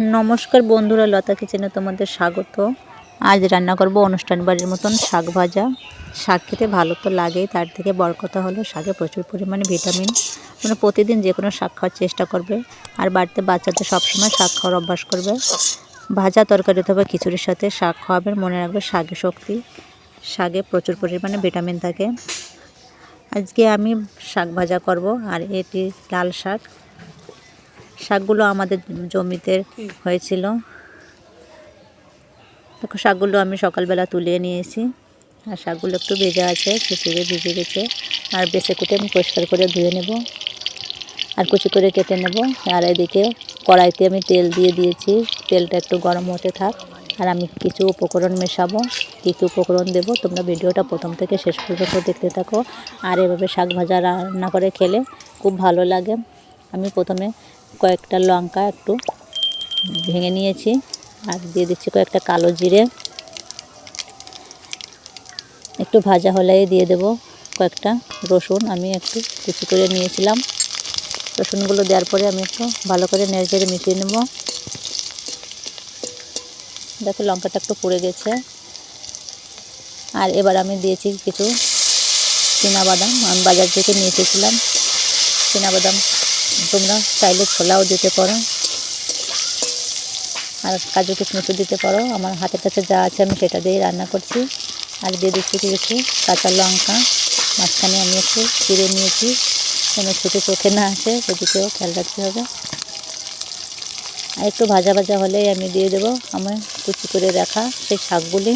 নমস্কার বন্ধুরা, লতা কিচেনে তোমাদের স্বাগত। আজ রান্না করব অনুষ্ঠান বাড়ির মতন শাক ভাজা। শাক খেতে ভালো তো লাগেই, তার থেকে বড় কথা হলো শাকে প্রচুর পরিমাণে ভিটামিন। মানে প্রতিদিন যে কোনো শাক খাওয়ার চেষ্টা করবে, আর বাড়িতে বাচ্চাদের সবসময় শাক খাওয়ার অভ্যাস করবে। ভাজা তরকারি অথবা খিচুড়ির সাথে শাক খাওয়াবেন, মনে রাখবে শাকে শক্তি। শাকে প্রচুর পরিমাণে ভিটামিন থাকে। আজকে আমি শাক ভাজা করব, আর এটি লাল শাক। শাকগুলো আমাদের জমিতে হয়েছিল। দেখো শাকগুলো আমি সকালবেলা তুলে নিয়েছি। আর শাকগুলো একটু ভেজে আছে খিচুড়ি ভিজে গেছে আর বেছে কুটে আমি পরিষ্কার করে ধুয়ে নেব। আর কুচি করে কেটে নেব। আর এদিকে কড়াইতে আমি তেল দিয়ে দিয়েছি। তেলটা একটু গরম হতে থাক। আর আমি কিছু উপকরণ মেশাবো। কী কী উপকরণ দেবো তোমরা ভিডিওটা প্রথম থেকে শেষ পর্যন্ত দেখতে থাকো। আর এভাবে শাক ভাজা রান্না করে খেলে খুব ভালো লাগে। আমি প্রথমে কয়েকটা লঙ্কা একটু ভেঙে নিয়েছি আর দিয়ে দিচ্ছি কয়েকটা কালো জিরে। একটু ভাজা হলেই দিয়ে দেব কয়েকটা রসুন, আমি একটু কুচি করে নিয়েছিলাম। রসুনগুলো দেওয়ার পরে আমি একটু ভালো করে নেড়ে মিশিয়ে নেব। দেখো লঙ্কাটা একটু পুড়ে গেছে। আর এবার আমি দিয়েছি কিছু বাদাম। আমি বাজার থেকে নিয়ে এসেছিলাম বাদাম। তোমরা চাইলে ছোলাও দিতে পারো। আর কাজু কিশমিশও দিতে পারো। আমার হাতের কাছে যা আছে আমি সেটা দিয়েই রান্না করছি। আর দিয়ে দিচ্ছি কিছু কাঁচা লঙ্কা। মাঝখানে আমি একটু চিড়ে নিয়েছি। যেন ছুটে চোখে না আসে সেদিকেও খেয়াল রাখতে হবে। আর একটু ভাজা ভাজা হলেই আমি দিয়ে দেবো আমার কুচি করে রাখা সেই শাকগুলি।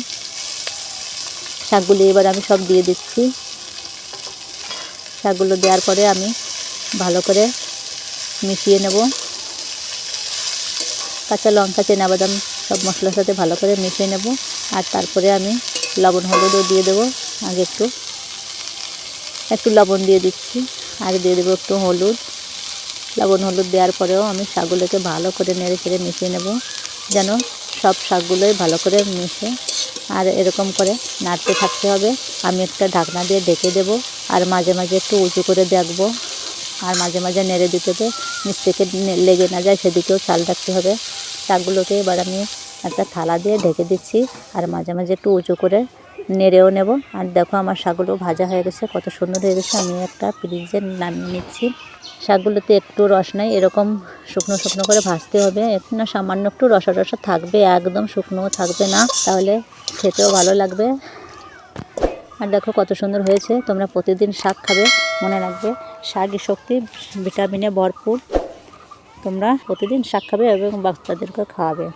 শাকগুলি এবার আমি সব দিয়ে দিচ্ছি। শাকগুলো দেওয়ার পরে আমি ভালো করে মিশিয়ে নেব। কাঁচা লঙ্কা, চেনা বাদাম সব মশলার সাথে ভালো করে মিশিয়ে নেব। আর তারপরে আমি লবণ, হলুদও দিয়ে দেবো। আগে একটু একটু লবণ দিয়ে দিচ্ছি। আর দিয়ে দেবো একটু হলুদ। লবণ, হলুদ দেওয়ার পরেও আমি শাকগুলোকে ভালো করে নেড়ে চেড়ে মিশিয়ে নেব। যেন সব শাকগুলোই ভালো করে মিশে। আর এরকম করে নাড়তে থাকতে হবে। আমি একটা ঢাকনা দিয়ে ঢেকে দেব। আর মাঝে মাঝে একটু উঁচু করে দেখব। আর মাঝে মাঝে নেড়ে দিতে হবে নিচ থেকে লেগে না যায়, সেদিকেও খেয়াল রাখতে হবে। শাকগুলোকে এবার আমি একটা থালা দিয়ে ঢেকে দিচ্ছি আর মাঝে মাঝে একটু উঁচু করে নেড়েও নেব। আর দেখো আমার শাকগুলো ভাজা হয়ে গেছে, কত সুন্দর হয়ে গেছে। আমি একটা ফ্রিজে নামিয়ে নিচ্ছি। শাকগুলোতে একটু রস নাই, এরকম শুকনো শুকনো করে ভাজতে হবে। না সামান্য একটু রসা রসা থাকবে, একদম শুকনো থাকবে না। তাহলে খেতেও ভালো লাগবে। আর দেখো কত সুন্দর হয়েছে। তোমরা প্রতিদিন শাক খাবে, মনে রাখবে। শাকই শক্তি, ভিটামিনে ভরপুর। তোমরা প্রতিদিন শাক খাবে এবং বাচ্চাদেরকে খাওয়াবে।